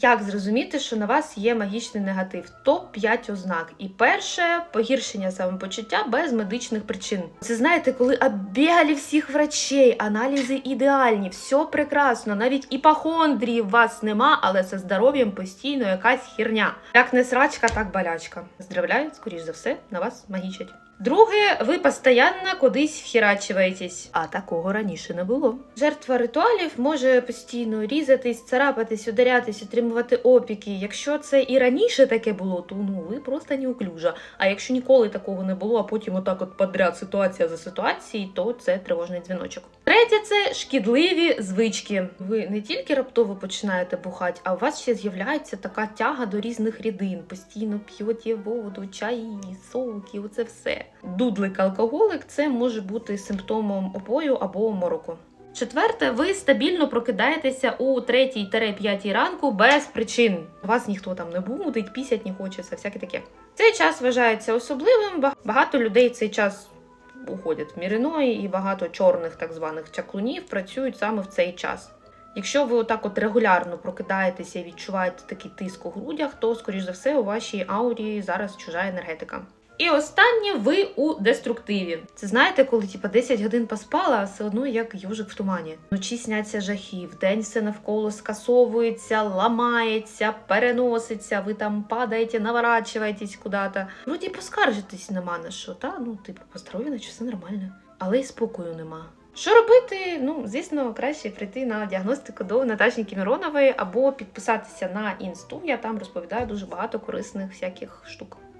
Як зрозуміти, що на вас є магічний негатив? Топ 5 ознак. І перше погіршення самопочуття без медичних причин. Це знаєте, коли оббігали всіх врачей, аналізи ідеальні, все прекрасно, навіть іпохондрії у вас нема, але зі здоров'ям постійно якась херня. Як не срачка, так болячка. Здравляю, скоріш за все, на вас магічать. Друге, ви постійно кудись вхерачуєтесь, а такого раніше не було. Жертва ритуалів може постійно різатись, царапатись, ударятись, отримувати опіки. Якщо це і раніше таке було, то ну ви просто неуклюжа. А якщо ніколи такого не було, а потім отак от подряд ситуація за ситуацією, то це тривожний дзвіночок. Третє це шкідливі звички. Ви не тільки раптово починаєте бухати, а у вас ще з'являється така тяга до різних рідин. Постійно п'єте воду, чай, соки, оце все. Дудлик-алкоголик це може бути симптомом опою або мороку. Четверте, ви стабільно прокидаєтеся у 3-5 ранку без причин. Вас ніхто там не будить, пісять не хочеться, всяке таке. Цей час вважається особливим. Багато людей цей час уходять в міриної, і багато чорних так званих чаклунів працюють саме в цей час. Якщо ви отак от регулярно прокидаєтеся і відчуваєте такий тиск у грудях, то, скоріш за все, у вашій аурі зараз чужа енергетика. І останнє ви у деструктиві. Це знаєте, коли типа 10 годин поспала, а все одно як южик в тумані. Вночі сняться жахи, вдень все навколо скасовується, ламається, переноситься, ви там падаєте, наворачуєтесь куди-то. Вроді поскаржитись нема на що, та ну, типу, по здоров'ю, наче все нормально. Але й спокою нема. Що робити? Ну, звісно, краще прийти на діагностику до Наташі Кіміронової або підписатися на інсту. Я там розповідаю дуже багато корисних всяких штук.